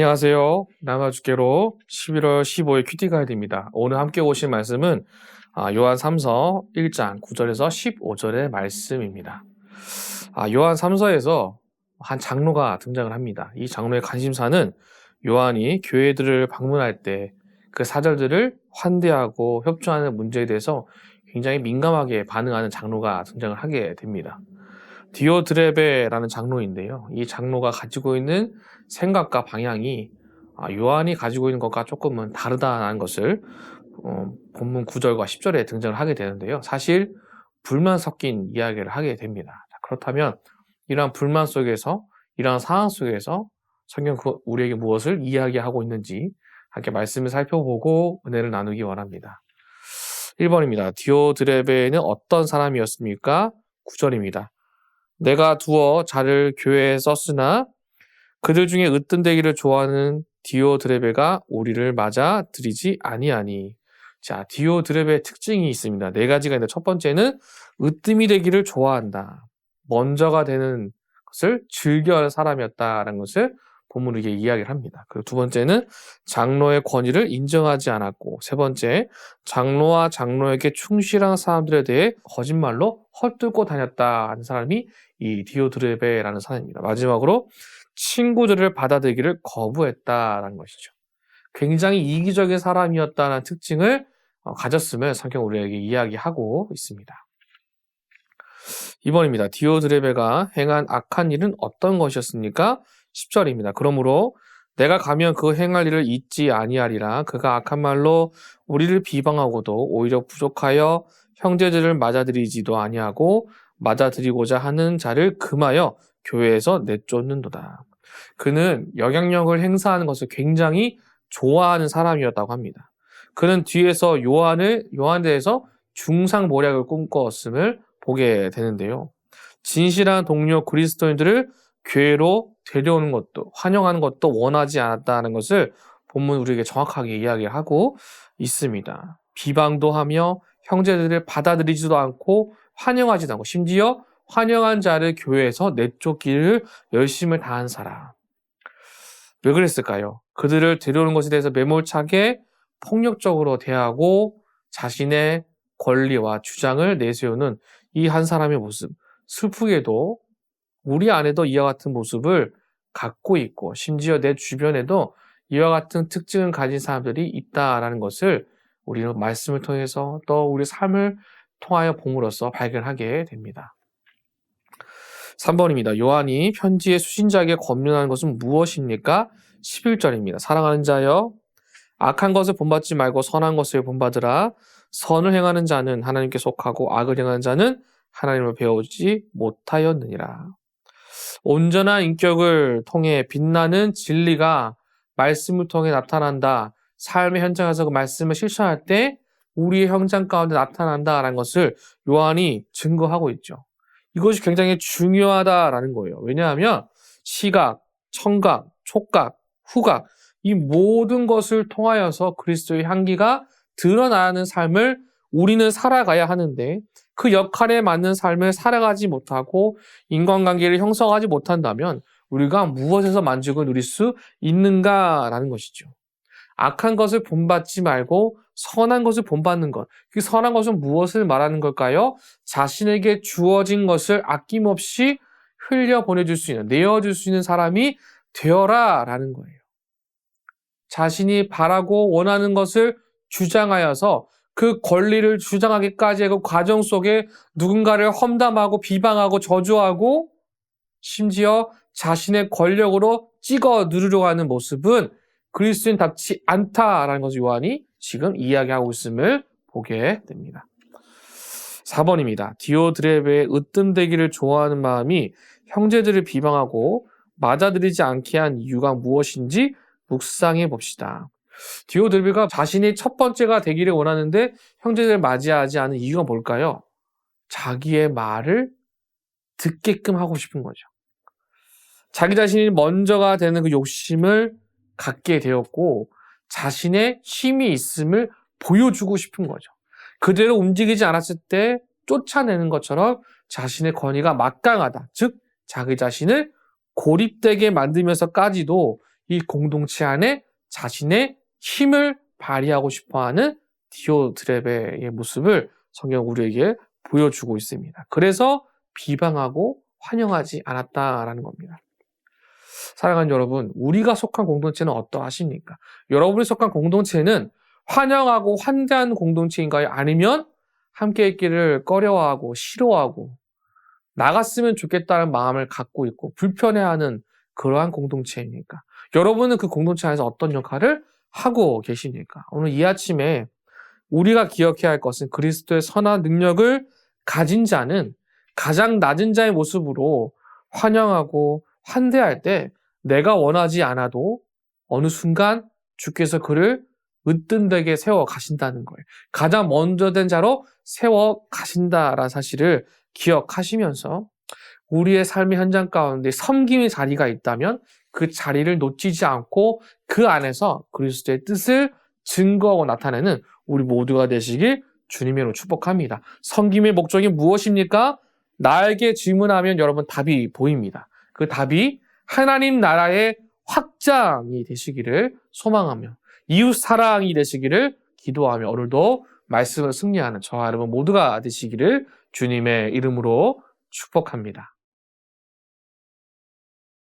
안녕하세요. 남아주께로 11월 15일 큐티 가이드입니다. 오늘 함께 오신 말씀은 아, 요한 3서 1장 9절에서 15절의 말씀입니다. 아, 요한 3서에서 한 장로가 등장을 합니다. 이 장로의 관심사는 요한이 교회들을 방문할 때 그 사절들을 환대하고 협조하는 문제에 대해서 굉장히 민감하게 반응하는 장로가 등장을 하게 됩니다. 디오드레베라는 장로인데요. 이 장로가 가지고 있는 생각과 방향이 아, 요한이 가지고 있는 것과 조금은 다르다는 것을 어, 본문 9절과 10절에 등장을 하게 되는데요. 사실 불만 섞인 이야기를 하게 됩니다. 그렇다면 이러한 불만 속에서 이러한 상황 속에서 성경 그 우리에게 무엇을 이야기하고 있는지 함께 말씀을 살펴보고 은혜를 나누기 원합니다. 1번입니다. 디오드레베는 어떤 사람이었습니까? 9절입니다. 내가 두어 자를 교회에 썼으나 그들 중에 으뜸되기를 좋아하는 디오드레베가 우리를 맞아 들이지 아니하니. 자, 디오드레베의 특징이 있습니다. 네 가지가 있는데 첫 번째는 으뜸이 되기를 좋아한다. 먼저가 되는 것을 즐겨하는 사람이었다라는 것을 본문으로 이게 이야기를 합니다. 그리고 두 번째는 장로의 권위를 인정하지 않았고, 세 번째, 장로와 장로에게 충실한 사람들에 대해 거짓말로 헐뜯고 다녔다는 사람이 이 디오드레베라는 사람입니다. 마지막으로 친구들을 받아들이기를 거부했다라는 것이죠. 굉장히 이기적인 사람이었다는 특징을 어, 가졌음을 성경 우리에게 이야기하고 있습니다. 2번입니다. 디오드레베가 행한 악한 일은 어떤 것이었습니까? 10절입니다. 그러므로 내가 가면 그 행할 일을 잊지 아니하리라. 그가 악한 말로 우리를 비방하고도 오히려 부족하여 형제들을 맞아들이지도 아니하고 맞아들이고자 하는 자를 금하여 교회에서 내쫓는도다. 그는 영향력을 행사하는 것을 굉장히 좋아하는 사람이었다고 합니다. 그는 뒤에서 요한을 요한 대해서 중상모략을 꿈꿨음을 보게 되는데요. 진실한 동료 그리스도인들을 교회로 데려오는 것도 환영하는 것도 원하지 않았다는 것을 본문 우리에게 정확하게 이야기하고 있습니다. 비방도 하며 형제들을 받아들이지도 않고 환영하지도 않고 심지어 환영한 자를 교회에서 내쫓기를 열심을 다한 사람. 왜 그랬을까요? 그들을 데려오는 것에 대해서 매몰차게 폭력적으로 대하고 자신의 권리와 주장을 내세우는 이 한 사람의 모습. 슬프게도 우리 안에도 이와 같은 모습을 갖고 있고 심지어 내 주변에도 이와 같은 특징을 가진 사람들이 있다라는 것을 우리는 말씀을 통해서 또 우리 삶을 통하여 봄으로써 발견하게 됩니다. 3번입니다. 요한이 편지의 수신자에게 권면하는 것은 무엇입니까? 11절입니다. 사랑하는 자여, 악한 것을 본받지 말고 선한 것을 본받으라. 선을 행하는 자는 하나님께 속하고 악을 행하는 자는 하나님을 배우지 못하였느니라. 온전한 인격을 통해 빛나는 진리가 말씀을 통해 나타난다. 삶의 현장에서 그 말씀을 실천할 때 우리의 현장 가운데 나타난다라는 것을 요한이 증거하고 있죠. 이것이 굉장히 중요하다라는 거예요. 왜냐하면 시각, 청각, 촉각, 후각 이 모든 것을 통하여서 그리스도의 향기가 드러나는 삶을 우리는 살아가야 하는데 그 역할에 맞는 삶을 살아가지 못하고 인간관계를 형성하지 못한다면 우리가 무엇에서 만족을 누릴 수 있는가라는 것이죠. 악한 것을 본받지 말고 선한 것을 본받는 것. 그 선한 것은 무엇을 말하는 걸까요? 자신에게 주어진 것을 아낌없이 흘려 보내줄 수 있는, 내어줄 수 있는 사람이 되어라 라는 거예요. 자신이 바라고 원하는 것을 주장하여서 그 권리를 주장하기까지 그 과정 속에 누군가를 험담하고 비방하고 저주하고 심지어 자신의 권력으로 찍어 누르려고 하는 모습은 그리스도인답지 않다라는 것을 요한이 지금 이야기하고 있음을 보게 됩니다. 4번입니다. 디오드레베의 으뜸되기를 좋아하는 마음이 형제들을 비방하고 맞아들이지 않게 한 이유가 무엇인지 묵상해 봅시다. 디오드레베가 자신이 첫 번째가 되기를 원하는데 형제들을 맞이하지 않은 이유가 뭘까요? 자기의 말을 듣게끔 하고 싶은 거죠. 자기 자신이 먼저가 되는 그 욕심을 갖게 되었고 자신의 힘이 있음을 보여주고 싶은 거죠. 그대로 움직이지 않았을 때 쫓아내는 것처럼 자신의 권위가 막강하다. 즉, 자기 자신을 고립되게 만들면서까지도 이 공동체 안에 자신의 힘을 발휘하고 싶어하는 디오드레베의 모습을 성경 우리에게 보여주고 있습니다. 그래서 비방하고 환영하지 않았다라는 겁니다. 사랑하는 여러분, 우리가 속한 공동체는 어떠하십니까? 여러분이 속한 공동체는 환영하고 환대하는 공동체인가요? 아니면 함께 있기를 꺼려하고 싫어하고 나갔으면 좋겠다는 마음을 갖고 있고 불편해하는 그러한 공동체입니까? 여러분은 그 공동체 안에서 어떤 역할을 하고 계십니까? 오늘 이 아침에 우리가 기억해야 할 것은 그리스도의 선한 능력을 가진 자는 가장 낮은 자의 모습으로 환영하고 환대할 때 내가 원하지 않아도 어느 순간 주께서 그를 으뜸되게 세워 가신다는 거예요. 가장 먼저 된 자로 세워 가신다라는 사실을 기억하시면서 우리의 삶의 현장 가운데 섬김의 자리가 있다면 그 자리를 놓치지 않고 그 안에서 그리스도의 뜻을 증거하고 나타내는 우리 모두가 되시길 주님으로 축복합니다. 섬김의 목적이 무엇입니까? 나에게 질문하면 여러분 답이 보입니다. 그 답이 하나님 나라의 확장이 되시기를 소망하며 이웃 사랑이 되시기를 기도하며 오늘도 말씀을 승리하는 저와 여러분 모두가 되시기를 주님의 이름으로 축복합니다.